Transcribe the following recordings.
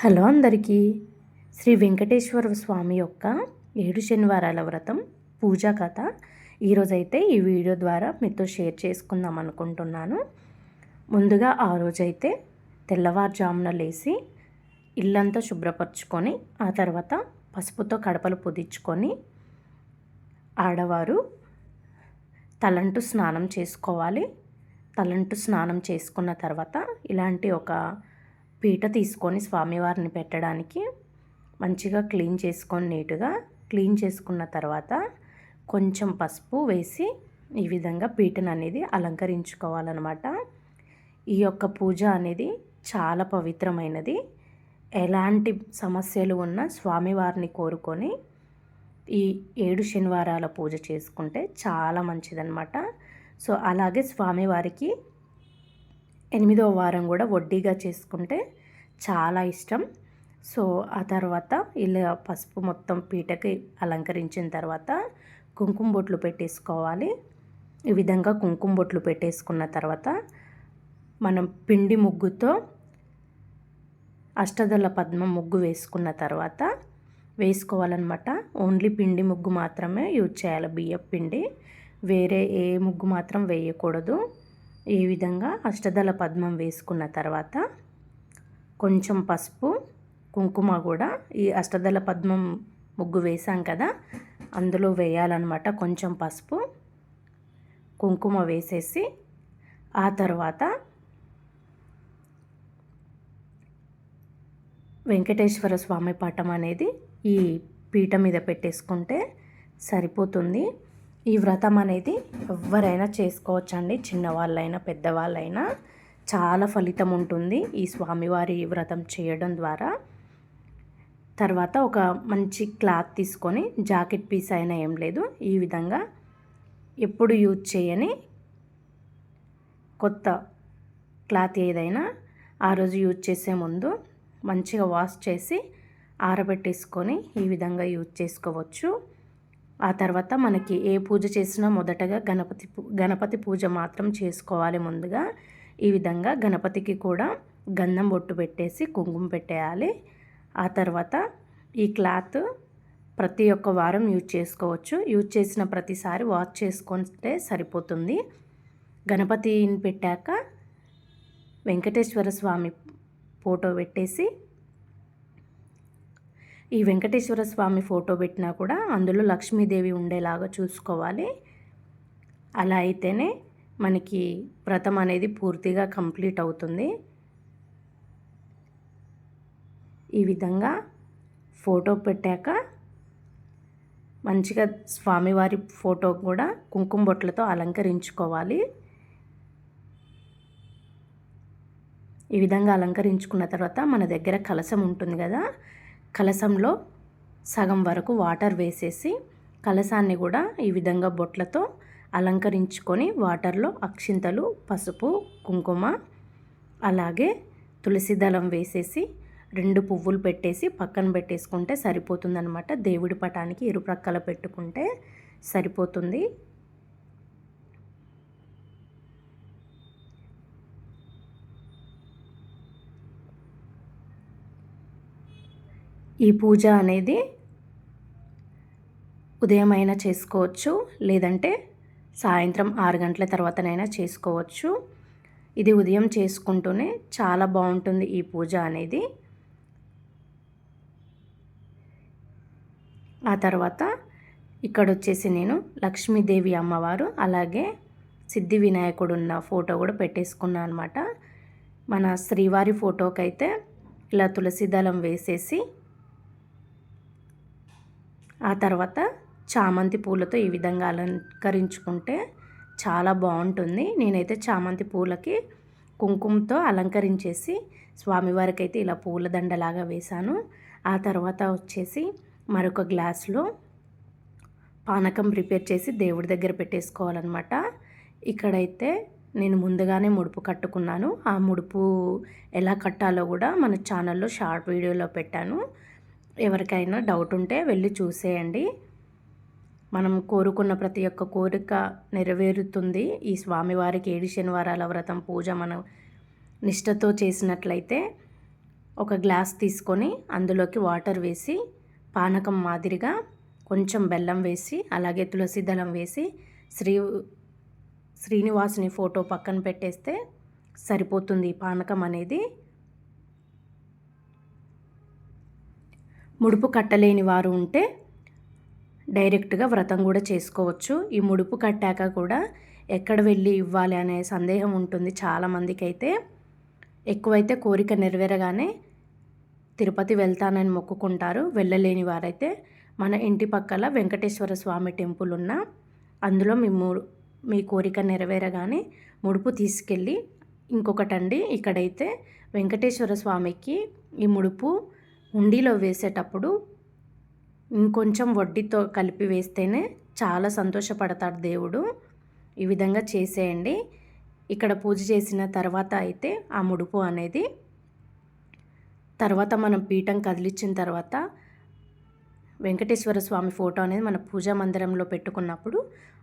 Hello అందరికీ. శ్రీ వెంకటేశ్వర స్వామి యొక్క ఏడు శనివారాల వ్రతం పూజా కథ. ఈరోజైతే ఈ వీడియో ద్వారా మీతో షేర్ చేసుకుందాం అనుకుంటున్నాను. ముందుగా ఆ రోజైతే తెల్లవారుజామున లేచి ఇల్లంతా శుభ్రపరచుకొని ఆ తర్వాత పసుపుతో కడపలు పొదిచ్చుకొని ఆడవారు తలంటు స్నానం చేసుకోవాలి. తలంటు స్నానం చేసుకున్న తర్వాత ఇలాంటి ఒక పీట తీసుకొని స్వామివారిని పెట్టడానికి మంచిగా క్లీన్ చేసుకొని నీట్గా క్లీన్ చేసుకున్న తర్వాత కొంచెం పసుపు వేసి ఈ విధంగా పీటను అనేది అలంకరించుకోవాలన్నమాట. ఈ యొక్క పూజ అనేది చాలా పవిత్రమైనది. ఎలాంటి సమస్యలు ఉన్నా స్వామివారిని కోరుకొని ఈ ఏడు శనివారాల పూజ చేసుకుంటే చాలా మంచిదన్నమాట. సో అలాగే స్వామివారికి ఎనిమిదవ వారం కూడా వడ్డీగా చేసుకుంటే చాలా ఇష్టం. సో ఆ తర్వాత ఇలా పసుపు మొత్తం పీటకి అలంకరించిన తర్వాత కుంకుమ బొట్లు పెట్టేసుకోవాలి. ఈ విధంగా కుంకుమ బొట్లు పెట్టేసుకున్న తర్వాత మనం పిండి ముగ్గుతో అష్టదళ పద్మ ముగ్గు వేసుకున్న తర్వాత వేసుకోవాలన్నమాట. ఓన్లీ పిండి ముగ్గు మాత్రమే యూజ్ చేయాలి. బియ్యం పిండి. వేరే ఏ ముగ్గు మాత్రం వేయకూడదు. ఈ విధంగా అష్టదళ పద్మం వేసుకున్న తర్వాత కొంచెం పసుపు కుంకుమ కూడా ఈ అష్టదళ పద్మం ముగ్గు వేసాం కదా అందులో వేయాలన్నమాట కొంచెం పసుపు కుంకుమ వేసేసి ఆ తర్వాత వెంకటేశ్వర స్వామి పటం అనేది ఈ పీట మీద పెట్టేసుకుంటే సరిపోతుంది. ఈ వ్రతం అనేది ఎవరైనా చేసుకోవచ్చండి. చిన్నవాళ్ళైనా పెద్దవాళ్ళైనా చాలా ఫలితం ఉంటుంది ఈ స్వామివారి వ్రతం చేయడం ద్వారా. తర్వాత ఒక మంచి క్లాత్ తీసుకొని జాకెట్ పీస్ అయినా ఏం లేదు. ఈ విధంగా ఎప్పుడు యూజ్ చేయని కొత్త క్లాత్ ఏదైనా ఆ రోజు యూజ్ చేసే ముందు మంచిగా వాష్ చేసి ఆరబెట్టేసుకొని ఈ విధంగా యూజ్ చేసుకోవచ్చు. ఆ తర్వాత మనకి ఏ పూజ చేసినా మొదటగా గణపతి గణపతి పూజ మాత్రం చేసుకోవాలి ముందుగా. ఈ విధంగా గణపతికి కూడా గంధం బొట్టు పెట్టేసి కుంకుమ పెట్టేయాలి. ఆ తర్వాత ఈ క్లాత్ ప్రతి ఒక్క వారం యూజ్ చేసుకోవచ్చు. యూజ్ చేసిన ప్రతిసారి వాష్ చేసుకుంటే సరిపోతుంది. గణపతిని పెట్టాక వెంకటేశ్వర స్వామి ఫోటో పెట్టేసి ఈ వెంకటేశ్వర స్వామి ఫోటో పెట్టినా కూడా అందులో లక్ష్మీదేవి ఉండేలాగా చూసుకోవాలి. అలా అయితేనే మనకి వ్రతం అనేది పూర్తిగా కంప్లీట్ అవుతుంది. ఈ విధంగా ఫోటో పెట్టాక మంచిగా స్వామివారి ఫోటో కూడా కుంకుమ బొట్లతో అలంకరించుకోవాలి. ఈ విధంగా అలంకరించుకున్న తర్వాత మన దగ్గర కలసం ఉంటుంది కదా కలసంలో సగం వరకు వాటర్ వేసేసి కలసాన్ని కూడా ఈ విధంగా బొట్లతో అలంకరించుకొని వాటర్లో అక్షింతలు పసుపు కుంకుమ అలాగే తులసి దళం వేసేసి రెండు పువ్వులు పెట్టేసి పక్కన పెట్టేసుకుంటే సరిపోతుందనమాట దేవుడి పటానికి ఇరుప్రక్కల పెట్టుకుంటే సరిపోతుంది. ఈ పూజ అనేది ఉదయం అయినా చేసుకోవచ్చు లేదంటే సాయంత్రం ఆరు గంటల తర్వాతనైనా చేసుకోవచ్చు. ఇది ఉదయం చేసుకుంటూనే చాలా బాగుంటుంది ఈ పూజ అనేది. ఆ తర్వాత ఇక్కడ వచ్చేసి నేను లక్ష్మీదేవి అమ్మవారు అలాగే సిద్ధి వినాయకుడు ఉన్న ఫోటో కూడా పెట్టేసుకున్నాను అనమాట. మన శ్రీవారి ఫోటోకైతే ఇలా తులసిదళం వేసేసి ఆ తర్వాత చామంతి పూలతో ఈ విధంగా అలంకరించుకుంటే చాలా బాగుంటుంది. నేనైతే చామంతి పూలకి కుంకుమతో అలంకరించేసి స్వామివారికి అయితే ఇలా పూలదండలాగా వేశాను. ఆ తర్వాత వచ్చేసి మరొక గ్లాస్లో పానకం ప్రిపేర్ చేసి దేవుడి దగ్గర పెట్టేసుకోవాలన్నమాట. ఇక్కడైతే నేను ముందుగానే ముడుపు కట్టుకున్నాను. ఆ ముడుపు ఎలా కట్టాలో కూడా మన ఛానల్లో షార్ట్ వీడియోలో పెట్టాను. ఎవరికైనా డౌట్ ఉంటే వెళ్ళి చూసేయండి. మనం కోరుకున్న ప్రతి ఒక్క కోరిక నెరవేరుతుంది. ఈ స్వామివారికి ఏడు శనివారాల వ్రతం పూజ మనం నిష్టతో చేసినట్లయితే ఒక గ్లాస్ తీసుకొని అందులోకి వాటర్ వేసి పానకం మాదిరిగా కొంచెం బెల్లం వేసి అలాగే తులసి దళం వేసి శ్రీ శ్రీనివాసుని ఫోటో పక్కన పెట్టేస్తే సరిపోతుంది ఈ పానకం అనేది. ముడుపు కట్టలేని వారు ఉంటే డైరెక్ట్గా వ్రతం కూడా చేసుకోవచ్చు. ఈ ముడుపు కట్టాక కూడా ఎక్కడ వెళ్ళి ఇవ్వాలి అనే సందేహం ఉంటుంది చాలామందికి అయితే ఎక్కువైతే కోరిక నెరవేరగానే తిరుపతి వెళ్తానని మొక్కుకుంటారు. వెళ్ళలేని వారైతే మన ఇంటి పక్కల వెంకటేశ్వర స్వామి టెంపుల్ ఉన్న అందులో మీ మూడు మీ కోరిక నెరవేరగానే ముడుపు తీసుకెళ్ళి ఇంకొకటండి. ఇక్కడైతే వెంకటేశ్వర స్వామికి ఈ ముడుపు ఉండిలో వేసేటప్పుడు ఇంకొంచెం వడ్డీతో కలిపి వేస్తేనే చాలా సంతోషపడతాడు దేవుడు. ఈ విధంగా చేసేయండి. ఇక్కడ పూజ చేసిన తర్వాత అయితే ఆ ముడుపు అనేది తర్వాత మనం పీఠం కదిలించిన తర్వాత వెంకటేశ్వర స్వామి ఫోటో అనేది మన పూజా మందిరంలో పెట్టుకున్నప్పుడు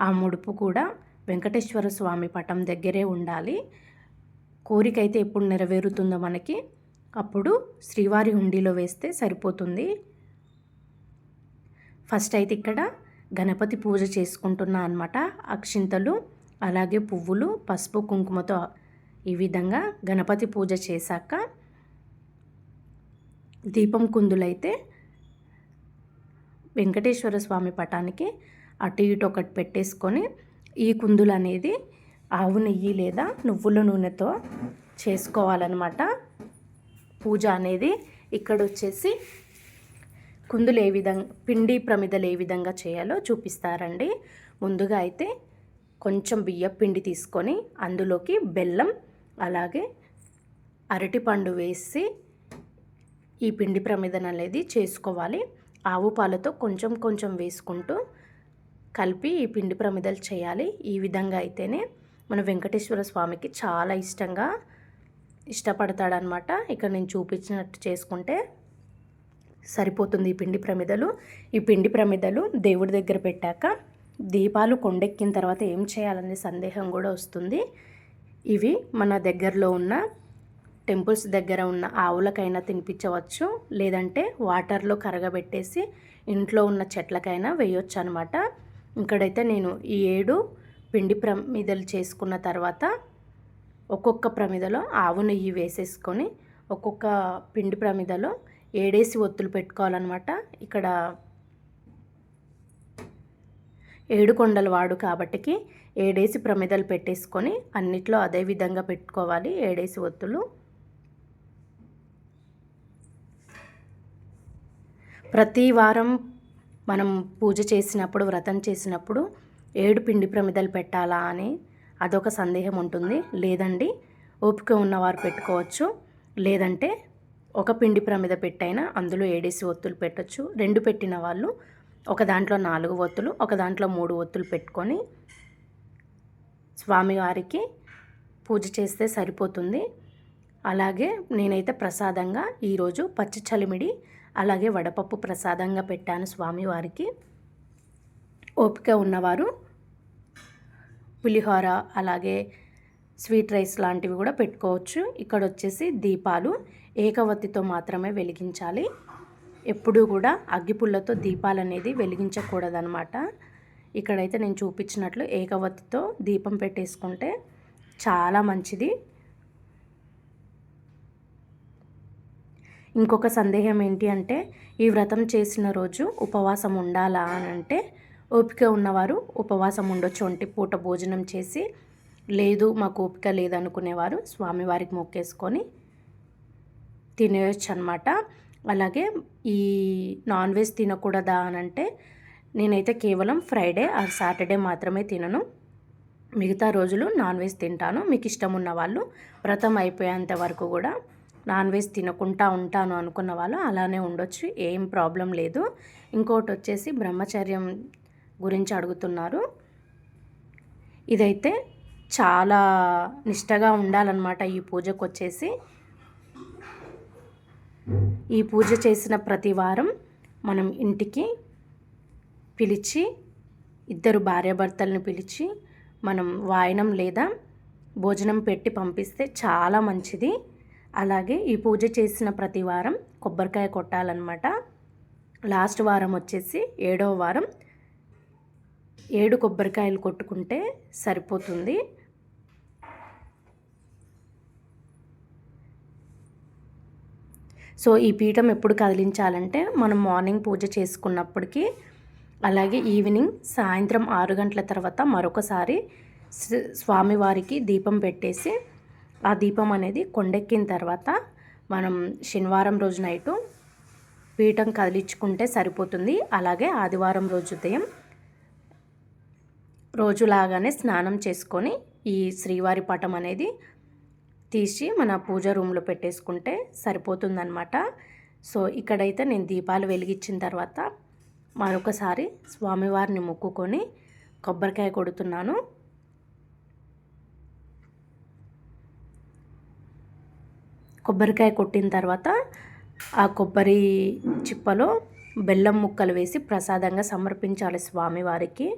ఆ ముడుపు కూడా వెంకటేశ్వర స్వామి పటం దగ్గరే ఉండాలి. కోరిక అయితే ఎప్పుడు నెరవేరుతుందో మనకి అప్పుడు శ్రీవారి హుండీలో వేస్తే సరిపోతుంది. ఫస్ట్ అయితే ఇక్కడ గణపతి పూజ చేసుకుంటున్నా అనమాట అక్షింతలు అలాగే పువ్వులు పసుపు కుంకుమతో ఈ విధంగా గణపతి పూజ చేశాక దీపం కుందులైతే వెంకటేశ్వర స్వామి పటానికి అటు ఇటు ఒకటి పెట్టేసుకొని ఈ కుందులు అనేది ఆవు నెయ్యి లేదా నువ్వుల నూనెతో చేసుకోవాలన్నమాట. పూజ అనేది ఇక్కడ వచ్చేసి కుందులు ఏ విధంగా పిండి ప్రమిదలు ఏ విధంగా చేయాలో చూపిస్తారండి. ముందుగా అయితే కొంచెం బియ్యం పిండి తీసుకొని అందులోకి బెల్లం అలాగే అరటిపండు వేసి ఈ పిండి ప్రమిదన అనేది చేసుకోవాలి. ఆవు పాలతో కొంచెం కొంచెం వేసుకుంటూ కలిపి ఈ పిండి ప్రమిదలు చేయాలి. ఈ విధంగా అయితేనే మన వెంకటేశ్వర స్వామికి చాలా ఇష్టంగా ఇష్టపడతాడనమాట. ఇక్కడ నేను చూపించినట్టు చేసుకుంటే సరిపోతుంది ఈ పిండి ప్రమిదలు. ఈ పిండి ప్రమిదలు దేవుడి దగ్గర పెట్టాక దీపాలు కొండెక్కిన తర్వాత ఏం చేయాలనే సందేహం కూడా వస్తుంది. ఇవి మన దగ్గరలో ఉన్న టెంపుల్స్ దగ్గర ఉన్న ఆవులకైనా తినిపించవచ్చు. లేదంటే వాటర్లో కరగబెట్టేసి ఇంట్లో ఉన్న చెట్లకైనా వేయొచ్చు అనమాట ఇక్కడైతే నేను ఈ ఏడు పిండి ప్రమిదలు చేసుకున్న తర్వాత ఒక్కొక్క ప్రమిదలో ఆవు నెయ్యి వేసేసుకొని ఒక్కొక్క పిండి ప్రమిదలో ఏడేసి ఒత్తులు పెట్టుకోవాలన్నమాట. ఇక్కడ ఏడు కొండలు వాడు కాబట్టికి ఏడేసి ప్రమిదలు పెట్టేసుకొని అన్నిట్లో అదే విధంగా పెట్టుకోవాలి. ఏడేసి ఒత్తులు. ప్రతి వారం మనం పూజ చేసినప్పుడు వ్రతం చేసినప్పుడు ఏడు పిండి ప్రమిదలు పెట్టాలా అని అదొక సందేహం ఉంటుంది. లేదండి ఓపిక ఉన్నవారు పెట్టుకోవచ్చు. లేదంటే ఒక పిండి ప్రమిద పెట్టైనా అందులో ఏడేసి ఒత్తులు పెట్టచ్చు. రెండు పెట్టిన వాళ్ళు ఒక దాంట్లో నాలుగు ఒత్తులు ఒక దాంట్లో మూడు ఒత్తులు పెట్టుకొని స్వామివారికి పూజ చేస్తే సరిపోతుంది. అలాగే నేనైతే ప్రసాదంగా ఈరోజు పచ్చి చలిమిడి అలాగే వడపప్పు ప్రసాదంగా పెట్టాను స్వామివారికి. ఓపిక ఉన్నవారు పులిహోర అలాగే స్వీట్ రైస్ లాంటివి కూడా పెట్టుకోవచ్చు. ఇక్కడ వచ్చేసి దీపాలు ఏకవత్తితో మాత్రమే వెలిగించాలి. ఎప్పుడూ కూడా అగ్గిపుల్లతో దీపాలు అనేది వెలిగించకూడదనమాట ఇక్కడైతే నేను చూపించినట్లు ఏకవత్తితో దీపం పెట్టేసుకుంటే చాలా మంచిది. ఇంకొక సందేహం ఏంటి అంటే ఈ వ్రతం చేసిన రోజు ఉపవాసం ఉండాలా అని అంటే ఓపిక ఉన్నవారు ఉపవాసం ఉండొచ్చు. ఒంటి పూట భోజనం చేసి లేదు మాకు ఓపిక లేదనుకునేవారు స్వామివారికి మొక్కేసుకొని తినేయచ్చు అనమాట అలాగే ఈ నాన్ వెజ్ తినకూడదా అని అంటే నేనైతే కేవలం ఫ్రైడే ఆర్ సాటర్డే మాత్రమే తినను. మిగతా రోజులు నాన్ వెజ్ తింటాను. మీకు ఇష్టం ఉన్న వాళ్ళు వ్రతం అయిపోయేంత వరకు కూడా నాన్ వెజ్ తినకుండా ఉంటాను అనుకున్న వాళ్ళు అలానే ఉండొచ్చు. ఏం ప్రాబ్లం లేదు. ఇంకోటి వచ్చేసి బ్రహ్మచర్యం గురించి అడుగుతున్నారు. ఇదైతే చాలా నిష్టగా ఉండాలన్నమాట ఈ పూజకు వచ్చేసి ఈ పూజ చేసిన ప్రతి వారం మనం ఇంటికి పిలిచి ఇద్దరు భార్యాభర్తలను పిలిచి మనం వాయనం లేదా భోజనం పెట్టి పంపిస్తే చాలా మంచిది. అలాగే ఈ పూజ చేసిన ప్రతి వారం కొబ్బరికాయ కొట్టాలన్నమాట. లాస్ట్ వారం వచ్చేసి ఏడవ వారం ఏడు కొబ్బరికాయలు కొట్టుకుంటే సరిపోతుంది. సో ఈ పీఠం ఎప్పుడు కదిలించాలంటే మనం మార్నింగ్ పూజ చేసుకున్నప్పటికీ అలాగే ఈవినింగ్ సాయంత్రం ఆరు గంటల తర్వాత మరొకసారి స్వామివారికి దీపం పెట్టేసి ఆ దీపం అనేది కొండెక్కిన తర్వాత మనం శనివారం రోజు నైటు పీఠం కదిలించుకుంటే సరిపోతుంది. అలాగే ఆదివారం రోజు ఉదయం రోజులాగానే స్నానం చేసుకొని ఈ శ్రీవారి పటం అనేది తీసి మన పూజ రూమ్లో పెట్టేసుకుంటే సరిపోతుందన్నమాట. సో ఇక్కడైతే నేను దీపాలు వెలిగించిన తర్వాత మరొకసారి స్వామివారిని మొక్కుకొని కొబ్బరికాయ కొడుతున్నాను. కొబ్బరికాయ కొట్టిన తర్వాత ఆ కొబ్బరి చిప్పలో బెల్లం ముక్కలు వేసి ప్రసాదంగా సమర్పించాలి స్వామివారికి.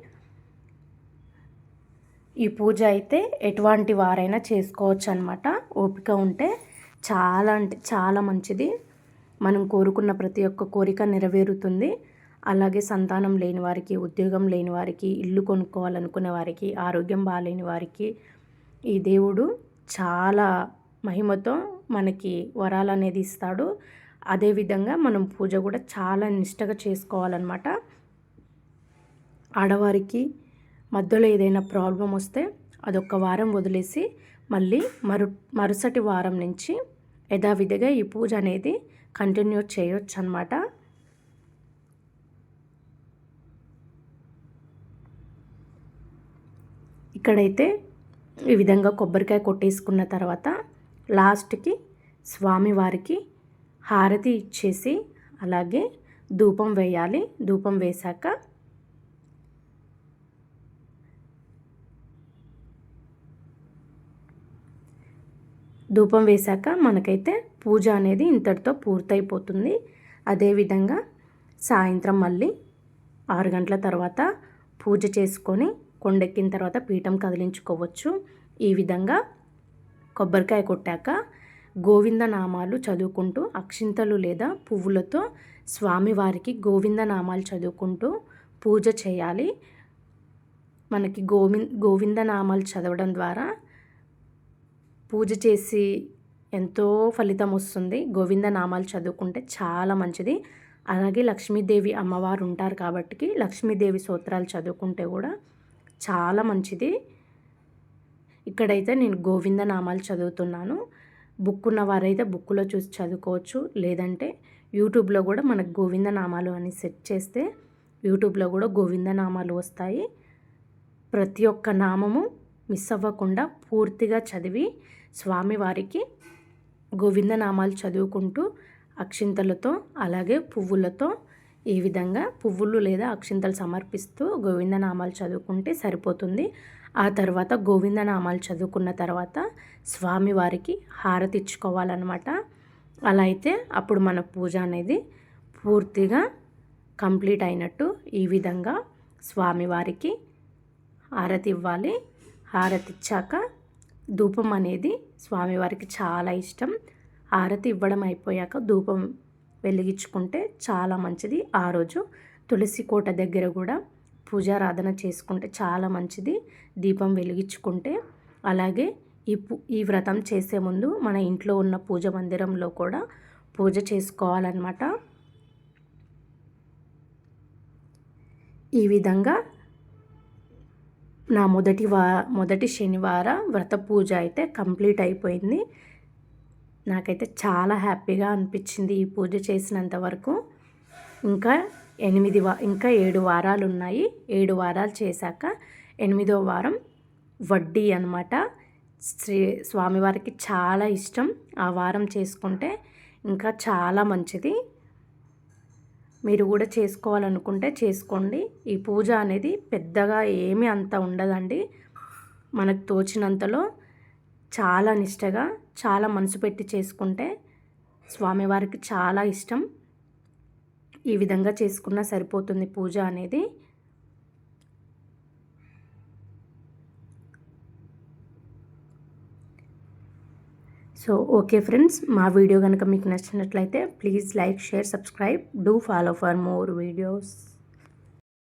ఈ పూజ అయితే ఎటువంటి వారైనా చేసుకోవచ్చు అనమాట ఓపిక ఉంటే చాలా అంటే చాలా మంచిది. మనం కోరుకున్న ప్రతి ఒక్క కోరిక నెరవేరుతుంది. అలాగే సంతానం లేని వారికి ఉద్యోగం లేని వారికి ఇల్లు కొనుక్కోవాలనుకునే వారికి ఆరోగ్యం బాగాలేని వారికి ఈ దేవుడు చాలా మహిమతో మనకి వరాలు అనేది ఇస్తాడు అదేవిధంగా మనం పూజ కూడా చాలా నిష్టగా చేసుకోవాలన్నమాట. ఆడవారికి మధ్యలో ఏదైనా ప్రాబ్లం వస్తే అదొక వారం వదిలేసి మళ్ళీ మరు మరుసటి వారం నుంచి యథావిధిగా ఈ పూజ అనేది కంటిన్యూ చేయొచ్చు అనమాట ఇక్కడైతే ఈ విధంగా కొబ్బరికాయ కొట్టేసుకున్న తర్వాత లాస్ట్కి స్వామివారికి హారతి ఇచ్చేసి అలాగే ధూపం వేయాలి. ధూపం వేశాక ధూపం వేశాక మనకైతే పూజ అనేది ఇంతటితో పూర్తయిపోతుంది. అదేవిధంగా సాయంత్రం మళ్ళీ ఆరు గంటల తర్వాత పూజ చేసుకొని కొండెక్కిన తర్వాత పీఠం కదిలించుకోవచ్చు. ఈ విధంగా కొబ్బరికాయ కొట్టాక గోవింద నామాలు చదువుకుంటూ అక్షింతలు లేదా పువ్వులతో స్వామివారికి గోవింద నామాలు చదువుకుంటూ పూజ చేయాలి. మనకి గోవింద గోవింద నామాలు చదవడం ద్వారా పూజ చేసి ఎంతో ఫలితం వస్తుంది. గోవింద నామాలు చదువుకుంటే చాలా మంచిది. అలాగే లక్ష్మీదేవి అమ్మవారు ఉంటారు కాబట్టి లక్ష్మీదేవి సూత్రాలు చదువుకుంటే కూడా చాలా మంచిది. ఇక్కడైతే నేను గోవింద నామాలు చదువుతున్నాను. బుక్ ఉన్న వారైతే బుక్లో చూసి చదువుకోవచ్చు. లేదంటే యూట్యూబ్లో కూడా మనకు గోవింద నామాలు అని సెట్ చేస్తే యూట్యూబ్లో కూడా గోవింద నామాలు వస్తాయి. ప్రతి ఒక్క నామము మిస్ అవ్వకుండా పూర్తిగా చదివి స్వామివారికి గోవిందనామాలు చదువుకుంటూ అక్షింతలతో అలాగే పువ్వులతో ఈ విధంగా పువ్వులు లేదా అక్షింతలు సమర్పిస్తూ గోవిందనామాలు చదువుకుంటే సరిపోతుంది. ఆ తర్వాత గోవిందనామాలు చదువుకున్న తర్వాత స్వామివారికి హారతి ఇచ్చుకోవాలన్నమాట. అలా అయితే అప్పుడు మన పూజ అనేది పూర్తిగా కంప్లీట్ అయినట్టు ఈ విధంగా స్వామివారికి హారతి ఇవ్వాలి. హారతి ఇచ్చాక ధూపం అనేది స్వామివారికి చాలా ఇష్టం. ఆరతి ఇవ్వడం అయిపోయాక ధూపం వెలిగించుకుంటే చాలా మంచిది. ఆ రోజు తులసి కోట దగ్గర కూడా పూజారాధన చేసుకుంటే చాలా మంచిది. దీపం వెలిగించుకుంటే అలాగే ఈ ఈ వ్రతం చేసే ముందు మన ఇంట్లో ఉన్న పూజ మందిరంలో కూడా పూజ చేసుకోవాలన్నమాట. ఈ విధంగా నా మొదటి వా మొదటి శనివార వ్రత పూజ అయితే కంప్లీట్ అయిపోయింది. నాకైతే చాలా హ్యాపీగా అనిపించింది ఈ పూజ చేసినంత వరకు. ఇంకా ఎనిమిది వా ఇంకా ఏడు వారాలు ఉన్నాయి. ఏడు వారాలు చేశాక ఎనిమిదో వారం వడ్డీ అనమాట శ్రీ స్వామివారికి చాలా ఇష్టం ఆ వారం చేసుకుంటే. ఇంకా చాలా మంచిది. మీరు కూడా చేసుకోవాలనుకుంటే చేసుకోండి. ఈ పూజ అనేది పెద్దగా ఏమీ అంత ఉండదండి. మనకు తోచినంతలో చాలా నిష్టగా చాలా మనసు పెట్టి చేసుకుంటే స్వామివారికి చాలా ఇష్టం. ఈ విధంగా చేసుకున్నా సరిపోతుంది పూజ అనేది. సో ఓకే ఫ్రెండ్స్ మా వీడియో కనుక మీకు నచ్చినట్లయితే please like share subscribe. Do follow for more videos.